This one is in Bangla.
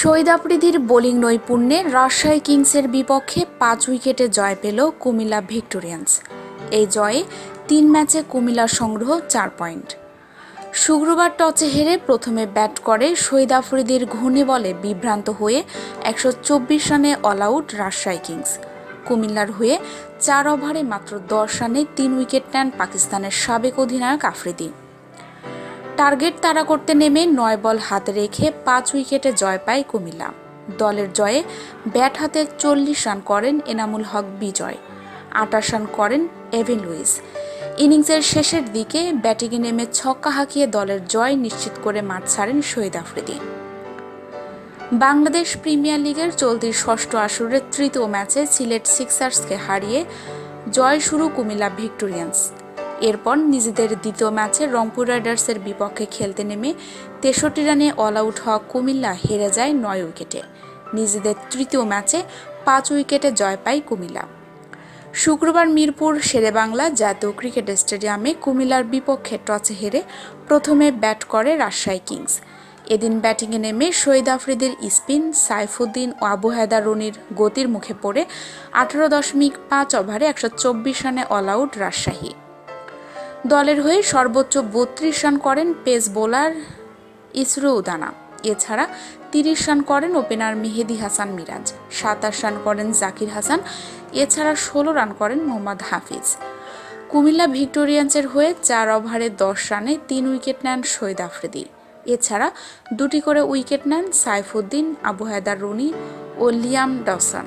শহীদ আফ্রিদির বোলিং নৈপুণ্যে রাজশাহী কিংসের বিপক্ষে পাঁচ উইকেটে জয় পেল কুমিল্লা ভিক্টোরিয়ান্স। এই জয়ে তিন ম্যাচে কুমিল্লার সংগ্রহ চার পয়েন্ট। শুক্রবার টচে হেরে প্রথমে ব্যাট করে শহীদ আফ্রিদির ঘূর্ণি বলে বিভ্রান্ত হয়ে একশো চব্বিশ রানে অল আউট রাজশাহী কিংস। কুমিল্লার হয়ে চার ওভারে মাত্র দশ রানে তিন উইকেট নেন পাকিস্তানের সাবেক অধিনায়ক আফ্রিদি। টার্গেট তাড়া করতে নেমে নয় বল হাতে রেখে পাঁচ উইকেটে জয় পায় কুমিল্লা। দলের জয়ে ব্যাট হাতে চল্লিশ রান করেন এনামুল হক বিজয়, আটাশ রান করেন এভেন লুইস। ইনিংসের শেষের দিকে ব্যাটিংয়ে নেমে ছক্কা হাঁকিয়ে দলের জয় নিশ্চিত করে মাঠ ছাড়েন শহীদ আফ্রিদি। বাংলাদেশ প্রিমিয়ার লিগের চলতি ষষ্ঠ আসরের তৃতীয় ম্যাচে সিলেট সিক্সার্সকে হারিয়ে জয় শুরু কুমিল্লা ভিক্টোরিয়ান্স। এরপর নিজেদের দ্বিতীয় ম্যাচে রংপুর রাইডার্সের বিপক্ষে খেলতে নেমে তেষট্টি রানে অল আউট হওয়া কুমিল্লা হেরে যায় নয় উইকেটে। নিজেদের তৃতীয় ম্যাচে পাঁচ উইকেটে জয় পায় কুমিল্লা। শুক্রবার মিরপুর শেরেবাংলা জাতীয় ক্রিকেট স্টেডিয়ামে কুমিল্লার বিপক্ষে টসে হেরে প্রথমে ব্যাট করে রাজশাহী কিংস। এদিন ব্যাটিংয়ে নেমে শহীদ আফ্রিদির স্পিন সাইফুদ্দিন ও আবু হায়দার রনির গতির মুখে পড়ে আঠারো দশমিক পাঁচ ওভারে একশো চব্বিশ রানে অল আউট রাজশাহী। দলের হয়ে সর্বোচ্চ বত্রিশ রান করেন পেস বোলার ইসরো উদানা। এছাড়া তিরিশ রান করেন ওপেনার মেহেদি হাসান মিরাজ, সাতাশ রান করেন জাকির হাসান, এছাড়া ষোলো রান করেন মোহাম্মদ হাফিজ। কুমিল্লা ভিক্টোরিয়ান্সের হয়ে চার ওভারে দশ রানে তিন উইকেট নেন শহীদ আফ্রিদি। এছাড়া দুটি করে উইকেট নেন সাইফুদ্দিন, আবু হায়দার রনি ও লিয়াম ডসন।